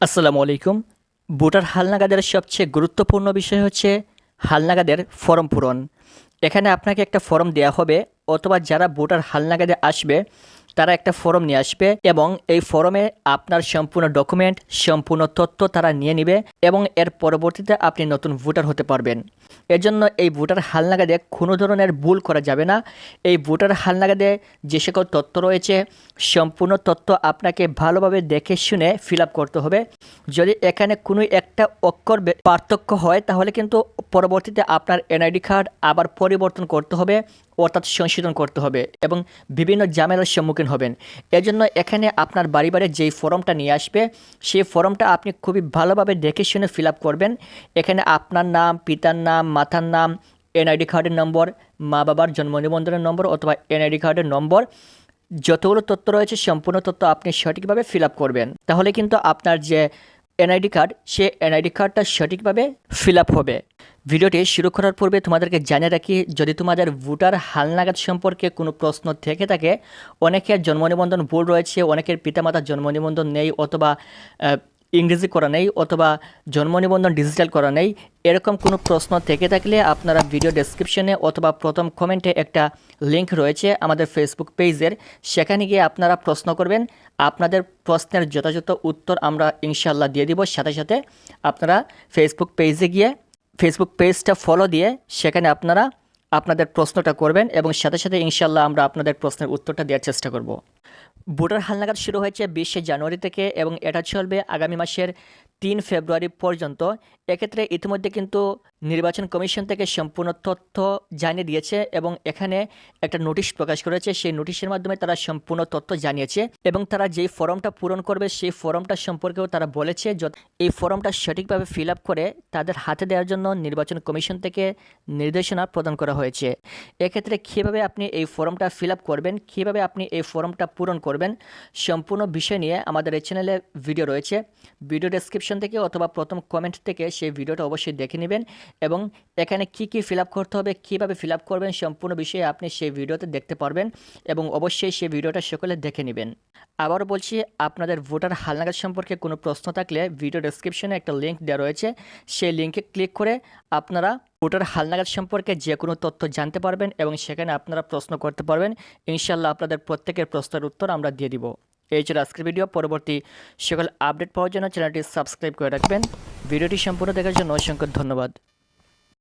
আসসালামু আলাইকুম। ভোটার হালনাগাদের সবচেয়ে গুরুত্বপূর্ণ বিষয় হচ্ছে হালনাগাদের ফর্ম পূরণ। এখানে আপনাকে একটা ফর্ম দেওয়া হবে, অথবা যারা ভোটার হালনাগাদে আসবে তারা একটা ফর্ম নিয়ে আসবে এবং এই ফর্মে আপনার সম্পূর্ণ ডকুমেন্ট, সম্পূর্ণ তথ্য তারা নিয়ে নেবে এবং এর পরবর্তীতে আপনি নতুন ভোটার হতে পারবেন। এজন্য এই ভোটার হালনাগাদে কোনো ধরনের ভুল করা যাবে না। এই ভোটার হালনাগাদে যে সকল তথ্য রয়েছে, সম্পূর্ণ তথ্য আপনাকে ভালোভাবে দেখে শুনে ফিল করতে হবে। যদি এখানে কোনো একটা অক্ষর পার্থক্য হয়, তাহলে কিন্তু পরবর্তীতে আপনার এনআইডি কার্ড আবার পরিবর্তন করতে হবে, অর্থাৎ সংশোধন করতে হবে এবং বিভিন্ন ঝামেলার সম্মুখীন হবেন। এজন্য এখানে আপনার বাড়ি বাড়ি যেই ফর্মটা নিয়ে আসবে, সেই ফর্মটা আপনি খুবই ভালোভাবে দেখে শুনে ফিল করবেন। এখানে আপনার নাম, পিতার নাম, মাতার নাম, এনআইডি কার্ডের নম্বর, মা বাবার জন্ম নিবন্ধনের নম্বর অথবা এনআইডি কার্ডের নম্বর, যতগুলো তথ্য রয়েছে সম্পূর্ণ তথ্য আপনি সঠিকভাবে ফিল করবেন। তাহলে কিন্তু আপনার যে এনআইডি কার্ড সে এনআইডি কার্ডটা সঠিকভাবে ফিল হবে। ভিডিওটি শুরু করার পূর্বে তোমাদেরকে জানিয়ে রাখি, যদি তোমাদের ভোটার হালনাগাদ সম্পর্কে কোনো প্রশ্ন থেকে থাকে অনেকের জন্ম নিবন্ধন ভুল রয়েছে, অনেকের পিতামাতার জন্ম নিবন্ধন নেই অথবা ইংরেজি করা নেই অথবা জন্ম নিবন্ধন ডিজিটাল করা নেই, এরকম কোনো প্রশ্ন থেকে থাকলে আপনারা ভিডিও ডেসক্রিপশনে অথবা প্রথম কমেন্টে একটা লিংক রয়েছে আমাদের ফেসবুক পেজের সেখানে গিয়ে আপনারা প্রশ্ন করবেন, আপনাদের প্রশ্নের যথাযথ উত্তর আমরা ইনশাল্লাহ দিয়ে দিব, সাথে সাথে আপনারা ফেসবুক পেজে গিয়ে ফেসবুক পেজটা ফলো দিয়ে সেখানে আপনারা আপনাদের প্রশ্নটা করবেন এবং সাথে সাথে ইনশাল্লাহ আমরা আপনাদের প্রশ্নের উত্তরটা দেওয়ার চেষ্টা করব। ভোটার হালনাগাদ শুরু হয়েছে বিশে জানুয়ারি থেকে এবং এটা চলবে আগামী মাসের তিন ফেব্রুয়ারি পর্যন্ত। এক্ষেত্রে ইতিমধ্যে কিন্তু নির্বাচন কমিশন থেকে সম্পূর্ণ তথ্য জানিয়ে দিয়েছে এবং এখানে একটা নোটিশ প্রকাশ করেছে। সেই নোটিশের মাধ্যমে তারা সম্পূর্ণ তথ্য জানিয়েছে এবং তারা যেই ফর্মটা পূরণ করবে সেই ফর্মটা সম্পর্কেও তারা বলেছে। এই ফর্মটা সঠিকভাবে ফিল আপ করে তাদের হাতে দেওয়ার জন্য নির্বাচন কমিশন থেকে নির্দেশনা প্রদান করা হয়েছে। এক্ষেত্রে কীভাবে আপনি এই ফর্মটা ফিল আপ করবেন, কীভাবে আপনি এই ফর্মটা পূরণ করবেন সম্পূর্ণ বিষয় নিয়ে আমাদের এই চ্যানেলে ভিডিও রয়েছে। ভিডিও ডেসক্রিপশন থেকে অথবা প্রথম কমেন্ট থেকে সেই ভিডিওটা অবশ্যই দেখে নেবেন এবং এখানে কি কি ফিল করতে হবে, কীভাবে ফিল করবেন সম্পূর্ণ বিষয়ে আপনি সেই ভিডিওতে দেখতে পারবেন এবং অবশ্যই সেই ভিডিওটা সকলে দেখে নেবেন। আবারও বলছি, আপনাদের ভোটার হালনাগাদ সম্পর্কে কোনো প্রশ্ন থাকলে ভিডিও ডেসক্রিপশনে একটা লিঙ্ক দেওয়া রয়েছে। সেই লিঙ্কে ক্লিক করে আপনারা ভোটার হালনাগাদ সম্পর্কে যে কোনো তথ্য জানতে পারবেন এবং সেখানে আপনারা প্রশ্ন করতে পারবেন। ইনশাল্লাহ আপনাদের প্রত্যেকের প্রশ্নের উত্তর আমরা দিয়ে দিব। এই ছিল আজকের ভিডিও। পরবর্তী সকল আপডেট পাওয়ার জন্য চ্যানেলটি সাবস্ক্রাইব করে রাখবেন। ভিডিওটি সম্পূর্ণ দেখার জন্য অসংখ্য ধন্যবাদ।